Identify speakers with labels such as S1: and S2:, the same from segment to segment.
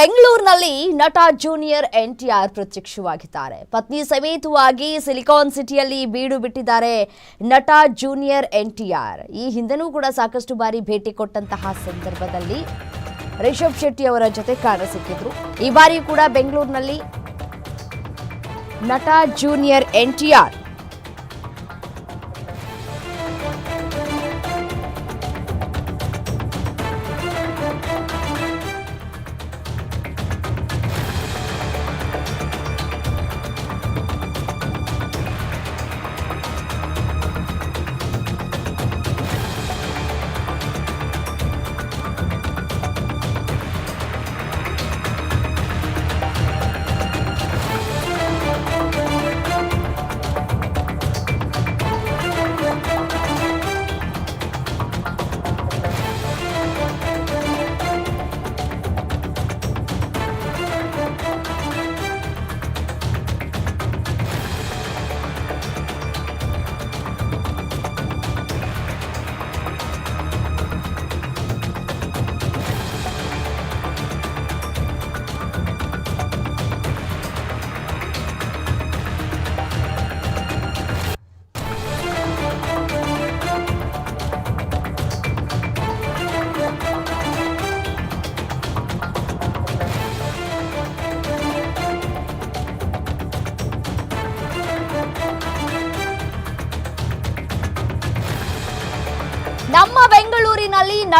S1: ಬೆಂಗಳೂರಿನಲ್ಲಿ ನಟ ಜೂನಿಯರ್ ಎನ್ಟಿಆರ್ ಪ್ರತ್ಯಕ್ಷವಾಗಿದ್ದಾರೆ. ಪತ್ನಿ ಸಮೇತವಾಗಿ ಸಿಲಿಕಾನ್ ಸಿಟಿಯಲ್ಲಿ ಬೀಡು ಬಿಟ್ಟಿದ್ದಾರೆ ನಟ ಜೂನಿಯರ್ ಎನ್ಟಿಆರ್. ಈ ಹಿಂದೆನೂ ಕೂಡ ಸಾಕಷ್ಟು ಬಾರಿ ಭೇಟಿ ಕೊಟ್ಟಂತಹ ಸಂದರ್ಭದಲ್ಲಿ ರಿಷಬ್ ಶೆಟ್ಟಿ ಅವರ ಜೊತೆ ಕಾಣಸಿಕ್ಕಿದ್ರು ಈ ಬಾರಿ ಕೂಡ ಬೆಂಗಳೂರಿನಲ್ಲಿ ನಟ ಜೂನಿಯರ್ ಎನ್ಟಿಆರ್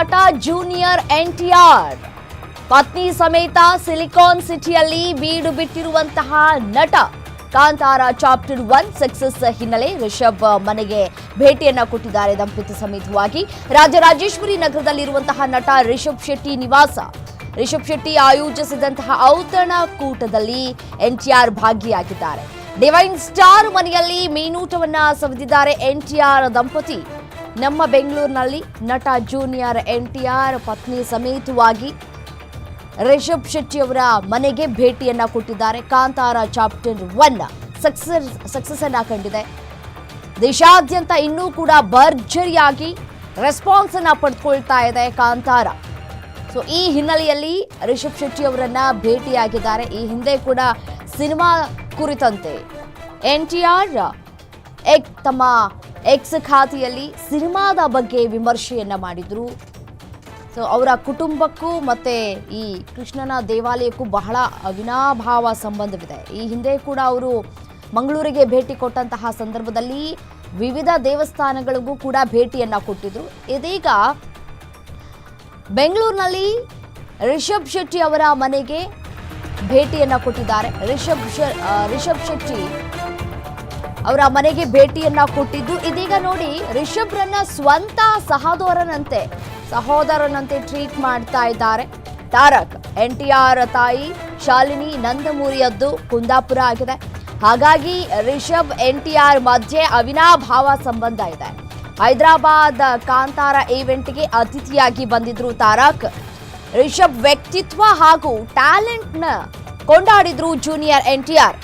S1: ನಟ ಜೂನಿಯರ್ ಎನ್ಟಿಆರ್. ಪತ್ನಿ ಸಮೇತ ಸಿಲಿಕಾನ್ ಸಿಟಿಯಲ್ಲಿ ಬೀಡು ಬಿಟ್ಟಿರುವಂತಹ ನಟ ಕಾಂತಾರ ಚಾಪ್ಟರ್ ಒನ್ ಸಕ್ಸಸ್ ಹಿನ್ನೆಲೆ ರಿಷಬ್ ಮನೆಗೆ ಭೇಟಿಯನ್ನ ಕೊಟ್ಟಿದ್ದಾರೆ ದಂಪತಿ ಸಮೇತವಾಗಿ. ರಾಜರಾಜೇಶ್ವರಿ ನಗರದಲ್ಲಿರುವಂತಹ ನಟ ರಿಷಬ್ ಶೆಟ್ಟಿ ನಿವಾಸ. ರಿಷಬ್ ಶೆಟ್ಟಿ ಆಯೋಜಿಸಿದಂತಹ ಔತಣ ಕೂಟದಲ್ಲಿ ಎನ್ಟಿಆರ್ ಭಾಗಿಯಾಗಿದ್ದಾರೆ. ಡಿವೈನ್ ಸ್ಟಾರ್ ಮನೆಯಲ್ಲಿ ಮೀನೂಟವನ್ನ ಸವಿದಿದ್ದಾರೆ ಎನ್ಟಿಆರ್ ದಂಪತಿ. ನಮ್ಮ ಬೆಂಗಳೂರಿನಲ್ಲಿ ನಟ ಜೂನಿಯರ್ ಎನ್ ಟಿ ಆರ್ ಪತ್ನಿ ಸಮೇತವಾಗಿ ರಿಷಬ್ ಶೆಟ್ಟಿಯವರ ಮನೆಗೆ ಭೇಟಿಯನ್ನ ಕೊಟ್ಟಿದ್ದಾರೆ. Kantara chapter one success success ಅನ್ನ ಕಂಡಿದೆ. ದೇಶಾದ್ಯಂತ ಇನ್ನೂ ಕೂಡ ಭರ್ಜರಿಯಾಗಿ ರೆಸ್ಪಾನ್ಸ್ ಅನ್ನ ಪಡ್ಕೊಳ್ತಾ ಇದೆ ಕಾಂತಾರ. ಸೊ ಈ ಹಿನ್ನೆಲೆಯಲ್ಲಿ ರಿಷಬ್ ಶೆಟ್ಟಿ ಅವರನ್ನ ಭೇಟಿಯಾಗಿದ್ದಾರೆ. ಈ ಹಿಂದೆ ಕೂಡ ಸಿನಿಮಾ ಕುರಿತಂತೆ ಎನ್ ಟಿ ಆರ್ ಎಕ್ ತಮ್ಮ ಎಕ್ಸ್ ಖಾತೆಯಲ್ಲಿ ಸಿನಿಮಾದ ಬಗ್ಗೆ ವಿಮರ್ಶೆಯನ್ನ ಮಾಡಿದ್ರು. ಸೊ ಅವರ ಕುಟುಂಬಕ್ಕೂ ಮತ್ತೆ ಈ ಕೃಷ್ಣನ ದೇವಾಲಯಕ್ಕೂ ಬಹಳ ಅವಿನಾಭಾವ ಸಂಬಂಧವಿದೆ. ಈ ಹಿಂದೆ ಕೂಡ ಅವರು ಮಂಗಳೂರಿಗೆ ಭೇಟಿ ಕೊಟ್ಟಂತಹ ಸಂದರ್ಭದಲ್ಲಿ ವಿವಿಧ ದೇವಸ್ಥಾನಗಳಿಗೂ ಕೂಡ ಭೇಟಿಯನ್ನ ಕೊಟ್ಟಿದ್ರು. ಇದೀಗ ಬೆಂಗಳೂರಿನಲ್ಲಿ ರಿಷಬ್ ಶೆಟ್ಟಿ ಅವರ ಮನೆಗೆ ಭೇಟಿಯನ್ನ ಕೊಟ್ಟಿದ್ದಾರೆ. ರಿಷಬ್ ಶ- ರಿಷಬ್ ಶೆಟ್ಟಿ ಅವರ ಮನೆಗೆ ಭೇಟಿಯನ್ನ ಕೊಟ್ಟಿದ್ದು ಇದೀಗ ನೋಡಿ ರಿಷಬ್ರನ್ನ ಸ್ವಂತ ಸಹೋದರನಂತೆ ಸಹೋದರನಂತೆ ಟ್ರೀಟ್ ಮಾಡ್ತಾ ಇದ್ದಾರೆ. ತಾರಕ್, ಎನ್ ಟಿ ಆರ್ ತಾಯಿ ಶಾಲಿನಿ ನಂದಮೂರಿಯದ್ದು ಕುಂದಾಪುರ ಆಗಿದೆ. ಹಾಗಾಗಿ ರಿಷಬ್ ಎನ್ ಟಿ ಆರ್ ಮಧ್ಯೆ ಅವಿನಾಭಾವ ಸಂಬಂಧ ಇದೆ. ಹೈದರಾಬಾದ್, ಕಾಂತಾರ ಈವೆಂಟ್ಗೆ ಅತಿಥಿಯಾಗಿ ಬಂದಿದ್ರು ತಾರಕ್. ರಿಷಬ್ ವ್ಯಕ್ತಿತ್ವ ಹಾಗೂ ಟ್ಯಾಲೆಂಟ್ನ ಕೊಂಡಾಡಿದ್ರು ಜೂನಿಯರ್ ಎನ್ ಟಿ ಆರ್.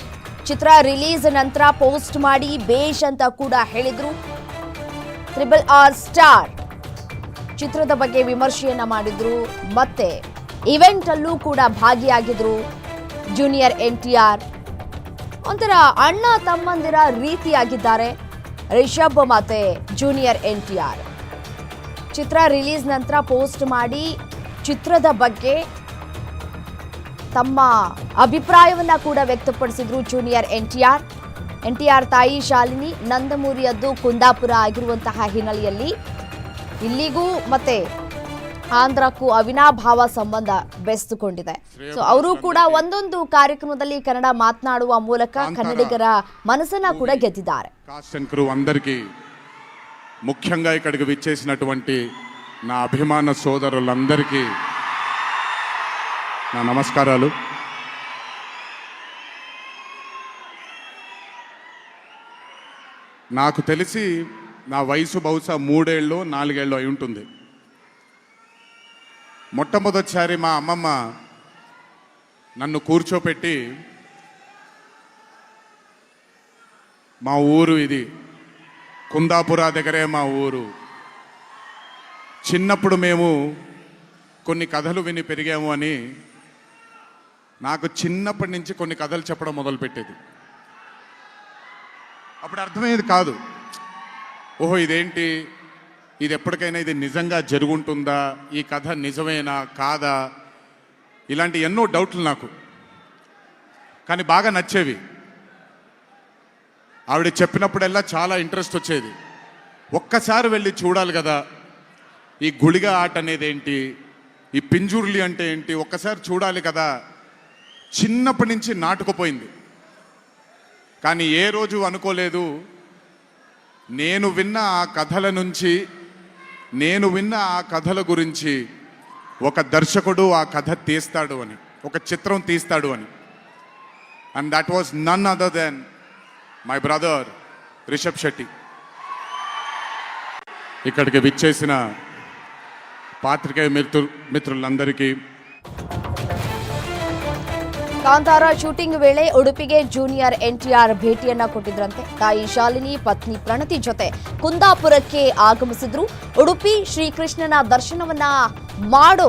S1: ಚಿತ್ರ ರಿಲೀಸ್ ನಂತರ ಪೋಸ್ಟ್ ಮಾಡಿ ಬೇಷ್ ಅಂತ ಕೂಡ ಹೇಳಿದ್ರು. ಟ್ರಿಬಲ್ ಆರ್ ಸ್ಟಾರ್ ಚಿತ್ರದ ಬಗ್ಗೆ ವಿಮರ್ಶೆಯನ್ನ ಮಾಡಿದ್ರು. ಮತ್ತೆ ಇವೆಂಟ್ ಅಲ್ಲೂ ಕೂಡ ಭಾಗಿಯಾಗಿದ್ರು ಜೂನಿಯರ್ ಎನ್ ಟಿ ಆರ್. ಒಂಥರ ಅಣ್ಣ ತಮ್ಮಂದಿರ ರೀತಿಯಾಗಿದ್ದಾರೆ. ರಿಷಬ್ ಮತ್ತೆ ಜೂನಿಯರ್ ಎನ್ ಟಿ ಆರ್. ಚಿತ್ರ ರಿಲೀಸ್ ನಂತರ ಪೋಸ್ಟ್ ಮಾಡಿ ಚಿತ್ರದ ಬಗ್ಗೆ ತಮ್ಮ ಅಭಿಪ್ರಾಯವನ್ನ ಕೂಡ ವ್ಯಕ್ತಪಡಿಸಿದ್ರು ಜೂನಿಯರ್ ಎನ್ಟಿಆರ್. ಎನ್ಟಿಆರ್ ತಾಯಿ ಶಾಲಿನಿ ನಂದಮೂರಿಯದ್ದು ಕುಂದಾಪುರ ಆಗಿರುವಂತಹ ಹಿನ್ನೆಲೆಯಲ್ಲಿ ಇಲ್ಲಿಗೂ ಮತ್ತೆ ಆಂಧ್ರಕ್ಕೂ ಅವಿನಾಭಾವ ಸಂಬಂಧ ಬೆಸೆದುಕೊಂಡಿದೆ. ಸೊ ಅವರು ಕೂಡ ಒಂದೊಂದು ಕಾರ್ಯಕ್ರಮದಲ್ಲಿ ಕನ್ನಡ ಮಾತನಾಡುವ ಮೂಲಕ ಕನ್ನಡಿಗರ ಮನಸ್ಸನ್ನ ಕೂಡ ಗೆದ್ದಿದ್ದಾರೆ.
S2: కాశంకరు అందరికీ ముఖ్యంగా ఇక్కడికి విచ్చేసినటువంటి నా అభిమాన సోదరులందరికీ నా నమస్కారాలు. నాకు తెలిసి నా వయసు బహుశా మూడేళ్ళు నాలుగేళ్ళు అయి ఉంటుంది. మొట్టమొదటిసారి మా అమ్మమ్మ నన్ను కూర్చోపెట్టి మా ఊరు ఇది కుందాపుర దగ్గరే మా ఊరు. చిన్నప్పుడు మేము కొన్ని కథలు విని పెరిగాము అని నాకు చిన్నప్పటి నుంచి కొన్ని కథలు చెప్పడం మొదలుపెట్టేది. అప్పుడు అర్థమయ్యేది కాదు. ఓహో ఇదేంటి? ఇది ఎప్పటికైనా ఇది నిజంగా జరుగుంటుందా? ఈ కథ నిజమేనా? కాదా? ఇలాంటి ఎన్నో డౌట్లు నాకు. కానీ బాగా నచ్చేవి. ఆవిడ చెప్పినప్పుడల్లా చాలా ఇంట్రెస్ట్ వచ్చేది. ఒక్కసారి వెళ్ళి చూడాలి కదా ఈ గుళిగ ఆట అనేది ఏంటి ఈ పింజుర్లి అంటే ఏంటి? ఒక్కసారి చూడాలి కదా. చిన్నప్పటి నుంచి నాటుకుపోయింది. కానీ ఏ రోజు అనుకోలేదు. నేను విన్న ఆ కథల నుంచి నేను విన్న ఆ కథల గురించి ఒక దర్శకుడు ఆ కథ తీస్తాడు అని ఒక చిత్రం తీస్తాడు అని. And that was none other than my brother Rishab Shetty ఇక్కడికి విచ్చేసిన పాత్రికేయ మిత్రు మిత్రులందరికీ
S1: ಕಾಂತಾರ ಶೂಟಿಂಗ್ ವೇಳೆ ಉಡುಪಿಗೆ ಜೂನಿಯರ್ ಎನ್ಟಿಆರ್ ಭೇಟಿಯನ್ನ ಕೊಟ್ಟಿದ್ರಂತೆ. ತಾಯಿ ಶಾಲಿನಿ, ಪತ್ನಿ ಪ್ರಣತಿ ಜೊತೆ ಕುಂದಾಪುರಕ್ಕೆ ಆಗಮಿಸಿದ್ರು. ಉಡುಪಿ ಶ್ರೀಕೃಷ್ಣನ ದರ್ಶನವನ್ನ ಮಾಡೋ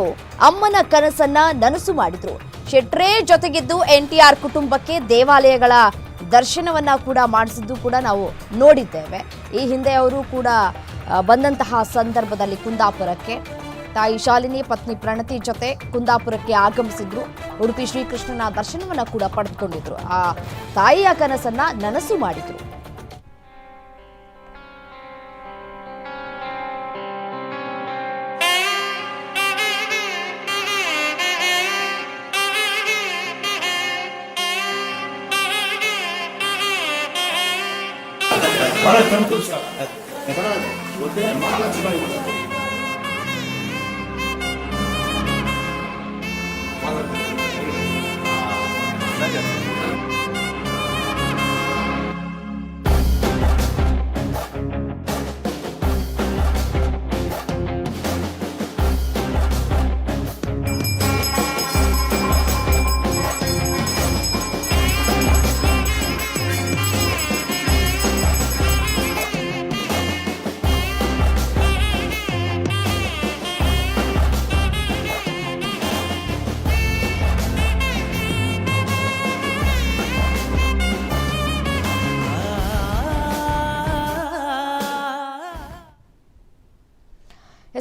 S1: ಅಮ್ಮನ ಕನಸನ್ನ ನನಸು ಮಾಡಿದ್ರು. ಶೆಟ್ರೇ ಜೊತೆಗಿದ್ದು ಎನ್ಟಿಆರ್ ಕುಟುಂಬಕ್ಕೆ ದೇವಾಲಯಗಳ ದರ್ಶನವನ್ನ ಕೂಡ ಮಾಡಿಸಿದ್ದು ಕೂಡ ನಾವು ನೋಡಿದ್ದೇವೆ. ಈ ಹಿಂದೆ ಅವರು ಕೂಡ ಬಂದಂತಹ ಸಂದರ್ಭದಲ್ಲಿ ಕುಂದಾಪುರಕ್ಕೆ. ತಾಯಿ ಶಾಲಿನಿ, ಪತ್ನಿ ಪ್ರಣತಿ ಜೊತೆ ಕುಂದಾಪುರಕ್ಕೆ ಆಗಮಿಸಿದ್ರು. ಉಡುಪಿ ಶ್ರೀಕೃಷ್ಣನ ದರ್ಶನವನ್ನ ಕೂಡ ಪಡೆದುಕೊಂಡಿದ್ರು. ಆ ತಾಯಿಯ ಕನಸನ್ನ ನನಸು ಮಾಡಿದ್ರು.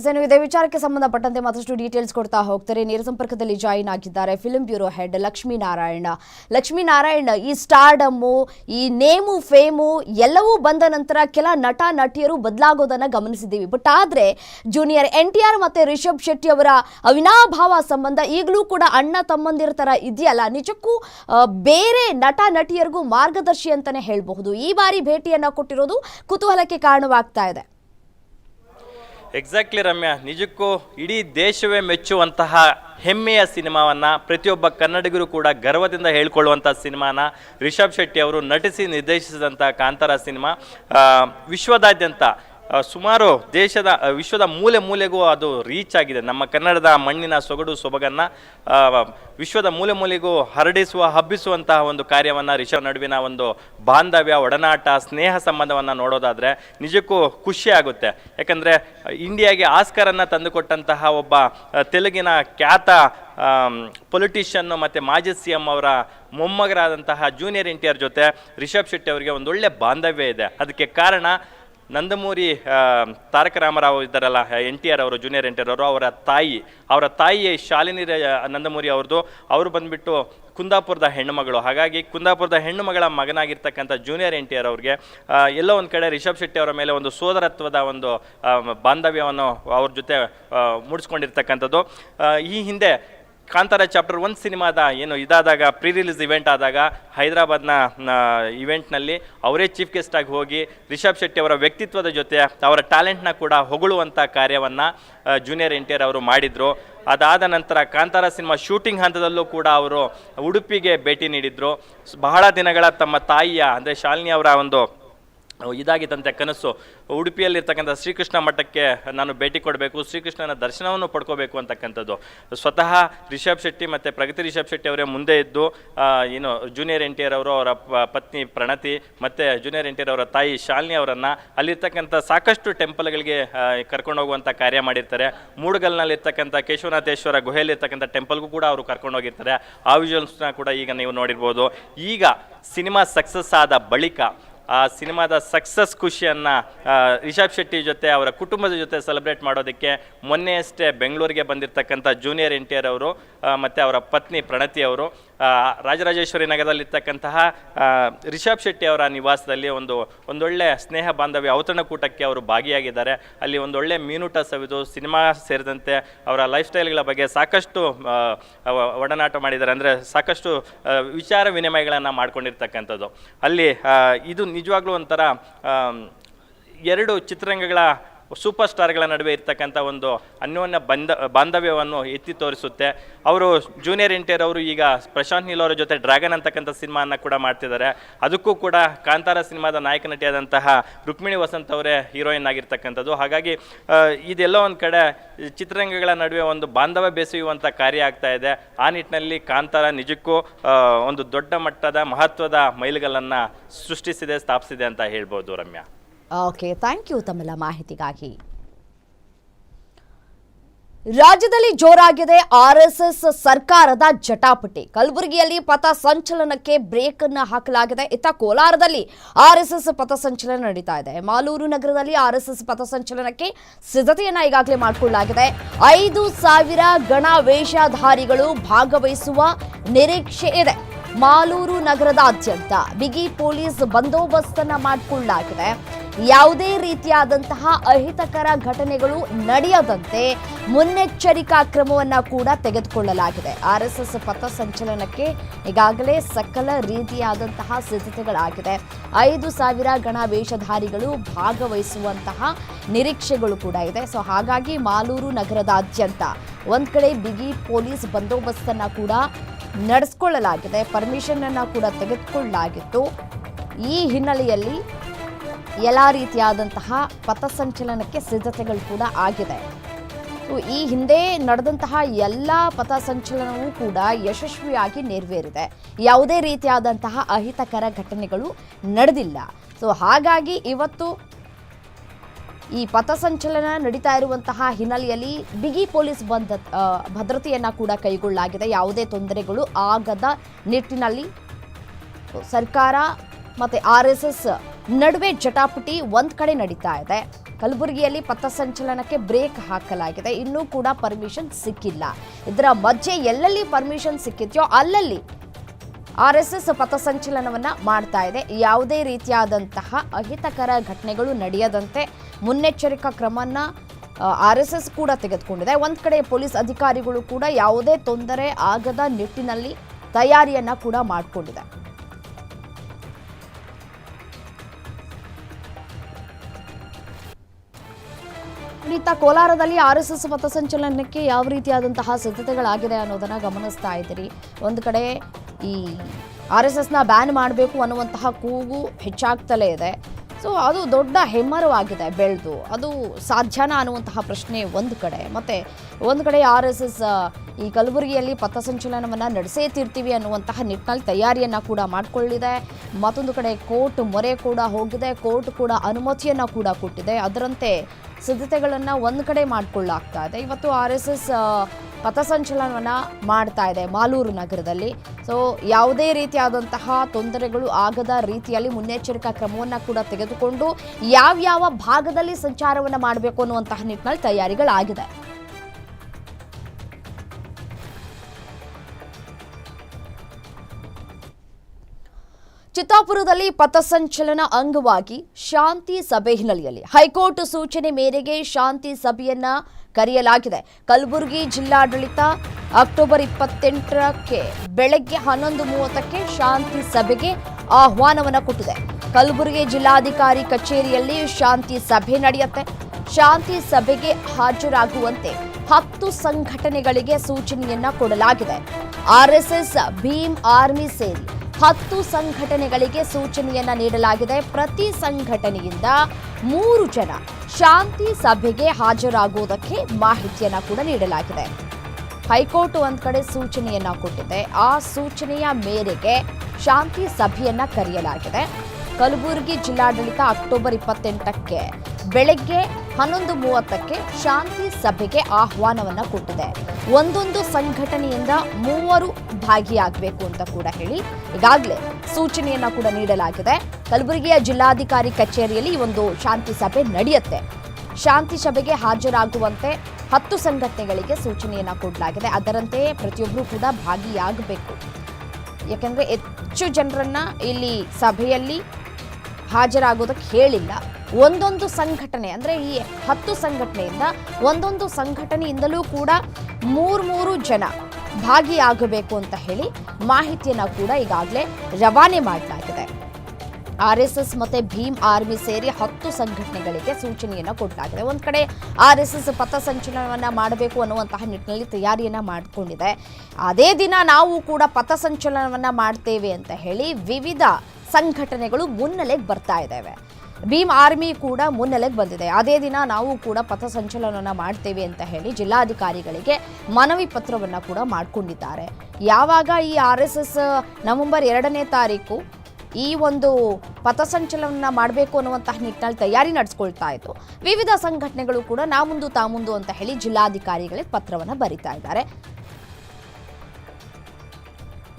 S1: ಎಸ್ ಇನ್ನು ಇದೇ ವಿಚಾರಕ್ಕೆ ಸಂಬಂಧಪಟ್ಟಂತೆ ಮತ್ತಷ್ಟು ಡೀಟೇಲ್ಸ್ ಕೊಡ್ತಾ ಹೋಗ್ತಾರೆ. ನೇರ ಸಂಪರ್ಕದಲ್ಲಿ ಜಾಯಿನ್ ಆಗಿದ್ದಾರೆ. Film bureau head Lakshminarayana Lakshminarayana ಈ ಸ್ಟಾರ್ಡಮ್ಮು ಈ ನೇಮು ಫೇಮು ಎಲ್ಲವೂ ಬಂದ ನಂತರ ಕೆಲ ನಟ, ನಟಿಯರು ಬದಲಾಗೋದನ್ನ ಗಮನಿಸಿದ್ದೀವಿ. ಬಟ್ ಆದ್ರೆ ಜೂನಿಯರ್ ಎನ್ ಟಿ ಆರ್ ಮತ್ತೆ ರಿಷಬ್ ಶೆಟ್ಟಿ ಅವರ ಅವಿನಾಭಾವ ಸಂಬಂಧ ಈಗಲೂ ಕೂಡ ಅಣ್ಣ, ತಮ್ಮಂದಿರ ಥರ ಇದೆಯಲ್ಲ. ನಿಜಕ್ಕೂ ಬೇರೆ ನಟ, ನಟಿಯರಿಗೂ ಮಾರ್ಗದರ್ಶಿ ಅಂತಾನೆ ಹೇಳಬಹುದು. ಈ ಬಾರಿ ಭೇಟಿಯನ್ನ ಕೊಟ್ಟಿರೋದು ಕುತೂಹಲಕ್ಕೆ ಕಾರಣವಾಗ್ತಾ ಇದೆ.
S3: ಎಕ್ಸಾಕ್ಟ್ಲಿ ರಮ್ಯಾ. ನಿಜಕ್ಕೂ ಇಡೀ ದೇಶವೇ ಮೆಚ್ಚುವಂತಹ ಹೆಮ್ಮೆಯ ಸಿನಿಮಾವನ್ನು ಪ್ರತಿಯೊಬ್ಬ ಕನ್ನಡಿಗರು ಕೂಡ ಗರ್ವದಿಂದ ಹೇಳ್ಕೊಳ್ಳುವಂಥ ಸಿನಿಮಾನ ರಿಷಬ್ ಶೆಟ್ಟಿ ಅವರು ನಟಿಸಿ ನಿರ್ದೇಶಿಸಿದಂಥ ಕಾಂತಾರ ಸಿನಿಮಾ. ವಿಶ್ವದಾದ್ಯಂತ ಸುಮಾರು ದೇಶದ ವಿಶ್ವದ ಮೂಲೆ ಮೂಲೆಗೂ ಅದು ರೀಚ್ ಆಗಿದೆ. ನಮ್ಮ ಕನ್ನಡದ ಮಣ್ಣಿನ ಸೊಗಡು ಸೊಬಗನ್ನು ವಿಶ್ವದ ಮೂಲೆ ಮೂಲೆಗೂ ಹರಡಿಸುವ, ಹಬ್ಬಿಸುವಂತಹ ಒಂದು ಕಾರ್ಯವನ್ನು ರಿಷಬ್ ನಡುವಿನ ಒಂದು ಬಾಂಧವ್ಯ, ಒಡನಾಟ, ಸ್ನೇಹ ಸಂಬಂಧವನ್ನು ನೋಡೋದಾದರೆ ನಿಜಕ್ಕೂ ಖುಷಿ ಆಗುತ್ತೆ. ಯಾಕಂದರೆ, ಇಂಡಿಯಾಗೆ ಆಸ್ಕರನ್ನು ತಂದುಕೊಟ್ಟಂತಹ ಒಬ್ಬ ತೆಲುಗಿನ ಖ್ಯಾತ ಪೊಲಿಟಿಷಿಯನ್ನು ಮತ್ತು ಮಾಜಿ ಸಿ ಎಂ ಅವರ ಮೊಮ್ಮಗರಾದಂತಹ ಜೂನಿಯರ್ ಎನ್ ಟಿ ಆರ್ ಜೊತೆ ರಿಷಬ್ ಶೆಟ್ಟಿ ಅವರಿಗೆ ಒಂದೊಳ್ಳೆ ಬಾಂಧವ್ಯ ಇದೆ. ಅದಕ್ಕೆ ಕಾರಣ ನಂದಮೂರಿ ತಾರಕ ರಾಮರಾವ್ ಇದ್ದಾರಲ್ಲ ಎನ್ ಟಿ ಆರ್ ಅವರು, ಜೂನಿಯರ್ ಎನ್ ಟಿ ಆರ್ ಅವರು, ಅವರ ತಾಯಿ ಅವರ ತಾಯಿ ಶಾಲಿನಿ ನಂದಮೂರಿ ಅವ್ರದ್ದು. ಅವರು ಬಂದುಬಿಟ್ಟು ಕುಂದಾಪುರದ ಹೆಣ್ಣುಮಗಳು. ಹಾಗಾಗಿ ಕುಂದಾಪುರದ ಹೆಣ್ಣುಮಗಳ ಮಗನಾಗಿರ್ತಕ್ಕಂಥ ಜೂನಿಯರ್ ಎನ್ ಟಿ ಆರ್ ಅವ್ರಿಗೆ ಎಲ್ಲೋ ಒಂದು ಕಡೆ ರಿಷಬ್ ಶೆಟ್ಟಿ ಅವರ ಮೇಲೆ ಒಂದು ಸೋದರತ್ವದ ಒಂದು ಬಾಂಧವ್ಯವನ್ನು ಅವ್ರ ಜೊತೆ ಮೂಡಿಸ್ಕೊಂಡಿರ್ತಕ್ಕಂಥದ್ದು. ಈ ಹಿಂದೆ ಕಾಂತಾರ ಚಾಪ್ಟರ್ ಒನ್ ಸಿನಿಮಾದ ಏನು ಇದಾದಾಗ ಪ್ರೀ ರಿಲೀಸ್ ಇವೆಂಟ್ ಆದಾಗ, ಹೈದರಾಬಾದ್ನ ಇವೆಂಟ್ನಲ್ಲಿ ಅವರೇ ಚೀಫ್ ಗೆಸ್ಟ್ ಆಗಿ ಹೋಗಿ ರಿಷಬ್ ಶೆಟ್ಟಿ ಅವರ ವ್ಯಕ್ತಿತ್ವದ ಜೊತೆ ಅವರ ಟ್ಯಾಲೆಂಟ್ನ ಕೂಡ ಹೊಗಳುವಂಥ ಕಾರ್ಯವನ್ನು ಜೂನಿಯರ್ ಎನ್ ಟಿ ಆರ್ ಅವರು ಮಾಡಿದರು. ಅದಾದ ನಂತರ ಕಾಂತಾರ ಸಿನಿಮಾ ಶೂಟಿಂಗ್ ಹಂತದಲ್ಲೂ ಕೂಡ ಅವರು ಉಡುಪಿಗೆ ಭೇಟಿ ನೀಡಿದರು. ಬಹಳ ದಿನಗಳ ತಮ್ಮ ತಾಯಿಯ, ಅಂದರೆ ಶಾಲಿನಿ ಅವರ ಒಂದು ಇದಾಗಿದ್ದಂತೆ ಕನಸು. ಉಡುಪಿಯಲ್ಲಿರ್ತಕ್ಕಂಥ ಶ್ರೀಕೃಷ್ಣ ಮಠಕ್ಕೆ ನಾನು ಭೇಟಿ ಕೊಡಬೇಕು, ಶ್ರೀಕೃಷ್ಣನ ದರ್ಶನವನ್ನು ಪಡ್ಕೋಬೇಕು ಅಂತಕ್ಕಂಥದ್ದು. ಸ್ವತಃ ರಿಷಬ್ ಶೆಟ್ಟಿ ಮತ್ತು ಪ್ರಗತಿ ರಿಷಬ್ ಶೆಟ್ಟಿ ಅವರೇ ಮುಂದೆ ಇದ್ದು ಏನು ಜೂನಿಯರ್ ಎನ್ ಟಿ ಆರ್ ಅವರು ಅವರ ಪತ್ನಿ ಪ್ರಣತಿ ಮತ್ತು ಜೂನಿಯರ್ ಎನ್ ಟಿ ಆರ್ ಅವರ ತಾಯಿ ಶಾಲಿನಿ ಅವರನ್ನು ಅಲ್ಲಿರ್ತಕ್ಕಂಥ ಸಾಕಷ್ಟು ಟೆಂಪಲ್ಗಳಿಗೆ ಕರ್ಕೊಂಡು ಹೋಗುವಂಥ ಕಾರ್ಯ ಮಾಡಿರ್ತಾರೆ. ಮೂಡಗಲ್ನಲ್ಲಿರ್ತಕ್ಕಂಥ ಕೇಶವನಾಥೇಶ್ವರ ಗುಹೆಯಲ್ಲಿರ್ತಕ್ಕಂಥ ಟೆಂಪಲ್ಗೂ ಕೂಡ ಅವರು ಕರ್ಕೊಂಡು ಹೋಗಿರ್ತಾರೆ. ಆ ವಿಜುವಲ್ಸ್ನ ಕೂಡ ಈಗ ನೀವು ನೋಡಿರ್ಬೋದು. ಈಗ ಸಿನಿಮಾ ಸಕ್ಸಸ್ ಆದ ಬಳಿಕ ಆ ಸಿನಿಮಾದ ಸಕ್ಸಸ್ ಖುಷಿಯನ್ನು ರಿಷಬ್ ಶೆಟ್ಟಿ ಜೊತೆ, ಅವರ ಕುಟುಂಬದ ಜೊತೆ ಸೆಲೆಬ್ರೇಟ್ ಮಾಡೋದಕ್ಕೆ ಮೊನ್ನೆಯಷ್ಟೇ ಬೆಂಗಳೂರಿಗೆ ಬಂದಿರತಕ್ಕಂಥ ಜೂನಿಯರ್ ಎನ್ ಟಿ ಆರ್ ಅವರು ಮತ್ತು ಅವರ ಪತ್ನಿ ಪ್ರಣತಿ ಅವರು. ರಾಜರಾಜೇಶ್ವರಿ ನಗರದಲ್ಲಿರ್ತಕ್ಕಂತಹ ರಿಷಬ್ ಶೆಟ್ಟಿ ಅವರ ನಿವಾಸದಲ್ಲಿ ಒಂದು, ಒಂದೊಳ್ಳೆ ಸ್ನೇಹ ಬಾಂಧವ್ಯ ಔತಣಕೂಟಕ್ಕೆ ಅವರು ಭಾಗಿಯಾಗಿದ್ದಾರೆ. ಅಲ್ಲಿ ಒಂದೊಳ್ಳೆ ಮೀನೂಟ ಸವಿದು, ಸಿನಿಮಾ ಸೇರಿದಂತೆ ಅವರ ಲೈಫ್ ಸ್ಟೈಲ್ಗಳ ಬಗ್ಗೆ ಸಾಕಷ್ಟು ಒಡನಾಟ ಮಾಡಿದ್ದಾರೆ. ಅಂದರೆ ಸಾಕಷ್ಟು ವಿಚಾರ ವಿನಿಮಯಗಳನ್ನು ಮಾಡ್ಕೊಂಡಿರ್ತಕ್ಕಂಥದ್ದು. ಅಲ್ಲಿ ಇದು ನಿಜವಾಗ್ಲೂ ಒಂಥರ ಎರಡು ಚಿತ್ರರಂಗಗಳ ಸೂಪರ್ ಸ್ಟಾರ್ಗಳ ನಡುವೆ ಇರ್ತಕ್ಕಂಥ ಒಂದು ಅನ್ಯೋನ್ಯ ಬಂಧ, ಬಾಂಧವ್ಯವನ್ನು ಎತ್ತಿ ತೋರಿಸುತ್ತೆ. ಅವರು ಜೂನಿಯರ್ ಎನ್ ಅವರು ಈಗ ಪ್ರಶಾಂತ್ ನೀಲ್ ಅವರ ಜೊತೆ ಡ್ರ್ಯಾಗನ್ ಅಂತಕ್ಕಂಥ ಸಿನಿಮಾನ ಕೂಡ ಮಾಡ್ತಿದ್ದಾರೆ. ಅದಕ್ಕೂ ಕೂಡ ಕಾಂತಾರ ಸಿನಿಮಾದ ನಾಯಕ ನಟಿಯಾದಂತಹ ರುಕ್ಮಿಣಿ ವಸಂತ್ ಅವರೇ ಹೀರೋಯಿನ್ ಆಗಿರ್ತಕ್ಕಂಥದ್ದು. ಹಾಗಾಗಿ ಇದೆಲ್ಲ ಇದೆಲ್ಲೋ ಒಂದು ಕಡೆ ಚಿತ್ರರಂಗಗಳ ನಡುವೆ ಒಂದು ಬಾಂಧವ್ಯ ಬೆಸೆಯುವಂಥ ಕಾರ್ಯ ಆಗ್ತಾ ಇದೆ. ಆ ನಿಟ್ಟಿನಲ್ಲಿ ಕಾಂತಾರ ನಿಜಕ್ಕೂ ಒಂದು ದೊಡ್ಡ ಮಟ್ಟದ ಮಹತ್ವದ ಮೈಲುಗಲ್ಲನ್ನು ಸೃಷ್ಟಿಸಿದೆ, ಸ್ಥಾಪಿಸಿದೆ ಅಂತ ಹೇಳ್ಬೋದು ರಮ್ಯಾ.
S1: ಓಕೆ ಥ್ಯಾಂಕ್ ಯು ತಮ್ಮೆಲ್ಲ ಮಾಹಿತಿಗಾಗಿ ರಾಜ್ಯದಲ್ಲಿ ಜೋರಾಗಿದೆ ಆರ್ಎಸ್ಎಸ್ ಸರ್ಕಾರದ ಜಟಾಪಟಿ. ಕಲಬುರಗಿಯಲ್ಲಿ ಪಥ ಸಂಚಲನಕ್ಕೆ ಬ್ರೇಕ್ ಅನ್ನು ಹಾಕಲಾಗಿದೆ. ಇತ್ತ ಕೋಲಾರದಲ್ಲಿ ಆರ್ಎಸ್ಎಸ್ ಪಥಸಂಚಲನ ನಡೀತಾ ಇದೆ. ಮಾಲೂರು ನಗರದಲ್ಲಿ ಆರ್ಎಸ್ಎಸ್ ಪಥಸಂಚಲನಕ್ಕೆ ಸಿದ್ಧತೆಯನ್ನ ಈಗಾಗಲೇ ಮಾಡಿಕೊಳ್ಳಲಾಗಿದೆ. ಐದು ಸಾವಿರ ಗಣ ವೇಷಧಾರಿಗಳು ಭಾಗವಹಿಸುವ ನಿರೀಕ್ಷೆ ಇದೆ. ಮಾಲೂರು ನಗರದಾದ್ಯಂತ ಬಿಗಿ ಪೊಲೀಸ್ ಬಂದೋಬಸ್ತ್ ಅನ್ನ ಮಾಡಿಕೊಳ್ಳಲಾಗಿದೆ. ಯಾವುದೇ ರೀತಿಯಾದಂತಹ ಅಹಿತಕರ ಘಟನೆಗಳು ನಡೆಯದಂತೆ ಮುನ್ನೆಚ್ಚರಿಕಾ ಕ್ರಮವನ್ನ ಕೂಡ ತೆಗೆದುಕೊಳ್ಳಲಾಗಿದೆ. ಆರ್ಎಸ್ಎಸ್ ಪಥಸಂಚಲನಕ್ಕೆ ಈಗಾಗಲೇ ಸಕಲ ರೀತಿಯಾದಂತಹ ಸಿದ್ಧತೆಗಳಾಗಿದೆ. ಐದು ಸಾವಿರ ಗಣ ವೇಷಧಾರಿಗಳು ಭಾಗವಹಿಸುವಂತಹ ನಿರೀಕ್ಷೆಗಳು ಕೂಡ ಇದೆ. ಸೊ, ಹಾಗಾಗಿ ಮಾಲೂರು ನಗರದಾದ್ಯಂತ ಒಂದು ಕಡೆ ಬಿಗಿ ಪೊಲೀಸ್ ಬಂದೋಬಸ್ತನ್ನು ಕೂಡ ನಡೆಸ್ಕೊಳ್ಳಲಾಗಿದೆ. ಪರ್ಮಿಷನ್ ಅನ್ನು ಕೂಡ ತೆಗೆದುಕೊಳ್ಳಲಾಗಿತ್ತು. ಈ ಹಿನ್ನೆಲೆಯಲ್ಲಿ ಎಲ್ಲ ರೀತಿಯಾದಂತಹ ಪಥಸಂಚಲನಕ್ಕೆ ಸಿದ್ಧತೆಗಳು ಕೂಡ ಆಗಿದೆ. ಈ ಹಿಂದೆ ನಡೆದಂತಹ ಎಲ್ಲ ಪಥಸಂಚಲನವೂ ಕೂಡ ಯಶಸ್ವಿಯಾಗಿ ನೆರವೇರಿದೆ. ಯಾವುದೇ ರೀತಿಯಾದಂತಹ ಅಹಿತಕರ ಘಟನೆಗಳು ನಡೆದಿಲ್ಲ. ಸೊ, ಹಾಗಾಗಿ ಇವತ್ತು ಈ ಪಥಸಂಚಲನ ನಡೀತಾ ಇರುವಂತಹ ಹಿನ್ನೆಲೆಯಲ್ಲಿ ಬಿಗಿ ಪೊಲೀಸ್ ಬಂದ ಭದ್ರತೆಯನ್ನು ಕೂಡ ಕೈಗೊಳ್ಳಲಾಗಿದೆ. ಯಾವುದೇ ತೊಂದರೆಗಳು ಆಗದ ನಿಟ್ಟಿನಲ್ಲಿ ಸರ್ಕಾರ ಮತ್ತು ಆರ್ ಎಸ್ ಎಸ್ ನಡುವೆ ಜಟಾಪಟಿ ಒಂದ್ ಕಡೆ ನಡೀತಾ ಇದೆ. ಕಲಬುರಗಿಯಲ್ಲಿ ಪಥಸಂಚಲನಕ್ಕೆ ಬ್ರೇಕ್ ಹಾಕಲಾಗಿದೆ. ಇನ್ನೂ ಕೂಡ ಪರ್ಮಿಷನ್ ಸಿಕ್ಕಿಲ್ಲ. ಇದರ ಮಧ್ಯೆ ಎಲ್ಲೆಲ್ಲಿ ಪರ್ಮಿಷನ್ ಸಿಕ್ಕಿದೆಯೋ ಅಲ್ಲಲ್ಲಿ ಆರ್ ಎಸ್ ಎಸ್ ಮಾಡ್ತಾ ಇದೆ. ಯಾವುದೇ ರೀತಿಯಾದಂತಹ ಅಹಿತಕರ ಘಟನೆಗಳು ನಡೆಯದಂತೆ ಮುನ್ನೆಚ್ಚರಿಕಾ ಕ್ರಮನ ಆರ್ ಎಸ್ ಎಸ್ ಕೂಡ ತೆಗೆದುಕೊಂಡಿದೆ. ಒಂದ್ ಕಡೆ ಪೊಲೀಸ್ ಅಧಿಕಾರಿಗಳು ಕೂಡ ಯಾವುದೇ ತೊಂದರೆ ಆಗದ ನಿಟ್ಟಿನಲ್ಲಿ ತಯಾರಿಯನ್ನ ಕೂಡ ಮಾಡಿಕೊಂಡಿದೆ. ಇತ್ತ ಕೋಲಾರದಲ್ಲಿ ಆರ್ ಎಸ್ ಎಸ್ ಪಥಸಂಚಲನಕ್ಕೆ ಯಾವ ರೀತಿಯಾದಂತಹ ಸಿದ್ಧತೆಗಳಾಗಿದೆ ಅನ್ನೋದನ್ನ ಗಮನಿಸ್ತಾ ಇದ್ದೀರಿ. ಒಂದು ಕಡೆ ಈ ಆರ್ ಎಸ್ ಎಸ್ನ ಬ್ಯಾನ್ ಮಾಡಬೇಕು ಅನ್ನುವಂತಹ ಕೂಗು ಹೆಚ್ಚಾಗ್ತಲೇ ಇದೆ. ಸೊ ಅದು ದೊಡ್ಡ ಹೆಮ್ಮರವಾಗಿದೆ ಬೆಳೆದು. ಅದು ಸಾಧ್ಯನಾ ಅನ್ನುವಂತಹ ಪ್ರಶ್ನೆ ಒಂದು ಕಡೆ. ಮತ್ತೆ ಒಂದು ಕಡೆ ಆರ್ ಎಸ್ ಎಸ್ ಈ ಕಲಬುರಗಿಯಲ್ಲಿ ಪಥಸಂಚಲನವನ್ನು ನಡೆಸೇ ತೀರ್ತೀವಿ ಅನ್ನುವಂತಹ ನಿಟ್ಟಿನಲ್ಲಿ ತಯಾರಿಯನ್ನು ಕೂಡ ಮಾಡಿಕೊಳ್ಳಿದೆ. ಮತ್ತೊಂದು ಕಡೆ ಕೋರ್ಟ್ ಮೊರೆ ಕೂಡ ಹೋಗಿದೆ. ಕೋರ್ಟ್ ಕೂಡ ಅನುಮತಿಯನ್ನು ಕೂಡ ಕೊಟ್ಟಿದೆ. ಅದರಂತೆ ಸಿದ್ಧತೆಗಳನ್ನು ಒಂದು ಕಡೆ ಮಾಡಿಕೊಳ್ಳಾಗ್ತಾ ಇದೆ. ಇವತ್ತು ಆರ್ ಎಸ್ ಎಸ್ ಪಥಸಂಚಲನವನ್ನು ಮಾಡ್ತಾ ಇದೆ ಮಾಲೂರು ನಗರದಲ್ಲಿ. ಸೊ ಯಾವುದೇ ರೀತಿಯಾದಂತಹ ತೊಂದರೆಗಳು ಆಗದ ರೀತಿಯಲ್ಲಿ ಮುನ್ನೆಚ್ಚರಿಕಾ ಕ್ರಮವನ್ನು ಕೂಡ ತೆಗೆದುಕೊಂಡು ಯಾವ್ಯಾವ ಭಾಗದಲ್ಲಿ ಸಂಚಾರವನ್ನು ಮಾಡಬೇಕು ಅನ್ನುವಂತಹ ನಿಟ್ಟಿನಲ್ಲಿ ತಯಾರಿಗಳಾಗಿದೆ. ಚಿತ್ತಾಪುರದಲ್ಲಿ ಪಥಸಂಚಲನ ಅಂಗವಾಗಿ ಶಾಂತಿ ಸಭೆ ಹಿನ್ನೆಲೆಯಲ್ಲಿ ಹೈಕೋರ್ಟ್ ಸೂಚನೆ ಮೇರೆಗೆ ಶಾಂತಿ ಸಭೆಯನ್ನ ಕರೆಯಲಾಗಿದೆ. ಕಲಬುರಗಿ ಜಿಲ್ಲಾಡಳಿತ ಅಕ್ಟೋಬರ್ ಇಪ್ಪತ್ತೆಂಟರಕ್ಕೆ ಬೆಳಗ್ಗೆ ಹನ್ನೊಂದು ಮೂವತ್ತಕ್ಕೆ ಶಾಂತಿ ಸಭೆಗೆ ಆಹ್ವಾನವನ್ನು ಕೊಟ್ಟಿದೆ. ಕಲಬುರಗಿ ಜಿಲ್ಲಾಧಿಕಾರಿ ಕಚೇರಿಯಲ್ಲಿ ಶಾಂತಿ ಸಭೆ ನಡೆಯುತ್ತೆ. ಶಾಂತಿ ಸಭೆಗೆ ಹಾಜರಾಗುವಂತೆ ಹತ್ತು ಸಂಘಟನೆಗಳಿಗೆ ಸೂಚನೆಯನ್ನ ಕೊಡಲಾಗಿದೆ. ಆರ್ಎಸ್ಎಸ್, ಭೀಮ್ ಆರ್ಮಿ ಸೇರಿ ಹತ್ತು ಸಂಘಟನೆಗಳಿಗೆ ಸೂಚನೆಯನ್ನ ನೀಡಲಾಗಿದೆ. ಪ್ರತಿ ಸಂಘಟನೆಯಿಂದ ಮೂರು ಜನ ಶಾಂತಿ ಸಭೆಗೆ ಹಾಜರಾಗುವುದಕ್ಕೆ ಮಾಹಿತಿಯನ್ನ ಕೂಡ ನೀಡಲಾಗಿದೆ. ಹೈಕೋರ್ಟ್ ಒಂದ್ ಕಡೆ ಸೂಚನೆಯನ್ನ ಕೊಟ್ಟಿದೆ. ಆ ಸೂಚನೆಯ ಮೇರೆಗೆ ಶಾಂತಿ ಸಭೆಯನ್ನ ಕರೆಯಲಾಗಿದೆ. ಕಲಬುರಗಿ ಜಿಲ್ಲಾಡಳಿತ ಅಕ್ಟೋಬರ್ ಇಪ್ಪತ್ತೆಂಟಕ್ಕೆ ಬೆಳಗ್ಗೆ ಹನ್ನೊಂದು ಮೂವತ್ತಕ್ಕೆ ಶಾಂತಿ ಸಭೆಗೆ ಆಹ್ವಾನವನ್ನ ಕೊಟ್ಟಿದೆ. ಒಂದೊಂದು ಸಂಘಟನೆಯಿಂದ ಮೂವರು ಭಾಗಿಯಾಗಬೇಕು ಅಂತ ಕೂಡ ಹೇಳಿ ಈಗಾಗಲೇ ಸೂಚನೆಯನ್ನ ಕೂಡ ನೀಡಲಾಗಿದೆ. ಕಲಬುರಗಿಯ ಜಿಲ್ಲಾಧಿಕಾರಿ ಕಚೇರಿಯಲ್ಲಿ ಒಂದು ಶಾಂತಿ ಸಭೆ ನಡೆಯುತ್ತೆ. ಶಾಂತಿ ಸಭೆಗೆ ಹಾಜರಾಗುವಂತೆ ಹತ್ತು ಸಂಘಟನೆಗಳಿಗೆ ಸೂಚನೆಯನ್ನ ಕೊಡಲಾಗಿದೆ. ಅದರಂತೆಯೇ ಪ್ರತಿಯೊಬ್ಬರೂ ಕೂಡ ಭಾಗಿಯಾಗಬೇಕು. ಯಾಕೆಂದರೆ ಹೆಚ್ಚು ಜನರನ್ನ ಇಲ್ಲಿ ಸಭೆಯಲ್ಲಿ ಹಾಜರಾಗೋದಕ್ಕೆ ಹೇಳಿಲ್ಲ. ಒಂದೊಂದು ಸಂಘಟನೆ, ಅಂದ್ರೆ ಈ ಹತ್ತು ಸಂಘಟನೆಯಿಂದ ಒಂದೊಂದು ಸಂಘಟನೆಯಿಂದಲೂ ಕೂಡ ಮೂರು ಮೂರು ಜನ ಭಾಗಿಯಾಗಬೇಕು ಅಂತ ಹೇಳಿ ಮಾಹಿತಿಯನ್ನ ಕೂಡ ಈಗಾಗಲೇ ರವಾನೆ ಮಾಡಲಾಗಿದೆ. ಆರ್ ಎಸ್ ಎಸ್ ಮತ್ತೆ ಭೀಮ್ ಆರ್ಮಿ ಸೇರಿ ಹತ್ತು ಸಂಘಟನೆಗಳಿಗೆ ಸೂಚನೆಯನ್ನು ಕೊಟ್ಟಾಗಿದೆ. ಒಂದು ಕಡೆ ಆರ್ ಎಸ್ ಎಸ್ ಪಥಸಂಚಲನವನ್ನು ಮಾಡಬೇಕು ಅನ್ನುವಂತಹ ನಿಟ್ಟಿನಲ್ಲಿ ತಯಾರಿಯನ್ನ ಮಾಡಿಕೊಂಡಿದೆ. ಅದೇ ದಿನ ನಾವು ಕೂಡ ಪಥಸಂಚಲನವನ್ನ ಮಾಡ್ತೇವೆ ಅಂತ ಹೇಳಿ ವಿವಿಧ ಸಂಘಟನೆಗಳು ಮುನ್ನೆಲೆಗೆ ಬರ್ತಾ ಇದ್ದಾವೆ. ಭೀಮ್ ಆರ್ಮಿ ಕೂಡ ಮುನ್ನೆಲೆಗೆ ಬಂದಿದೆ. ಅದೇ ದಿನ ನಾವು ಕೂಡ ಪಥಸಂಚಲನವನ್ನು ಮಾಡ್ತೇವೆ ಅಂತ ಹೇಳಿ ಜಿಲ್ಲಾಧಿಕಾರಿಗಳಿಗೆ ಮನವಿ ಪತ್ರವನ್ನು ಕೂಡ ಮಾಡಿಕೊಂಡಿದ್ದಾರೆ. ಯಾವಾಗ ಈ ಆರ್ ಎಸ್ ಎಸ್ ನವೆಂಬರ್ ಎರಡನೇ ತಾರೀಕು ಈ ಒಂದು ಪಥಸಂಚಲನ ಮಾಡಬೇಕು ಅನ್ನುವಂತಹ ನಿಟ್ಟಿನಲ್ಲಿ ತಯಾರಿ ನಡೆಸ್ಕೊಳ್ತಾ ಇತ್ತು. ವಿವಿಧ ಸಂಘಟನೆಗಳು ಕೂಡ ನಾ ಮುಂದು ತಾ ಮುಂದು ಅಂತ ಹೇಳಿ ಜಿಲ್ಲಾಧಿಕಾರಿಗಳಿಗೆ ಪತ್ರವನ್ನು ಬರಿತಾ ಇದ್ದಾರೆ.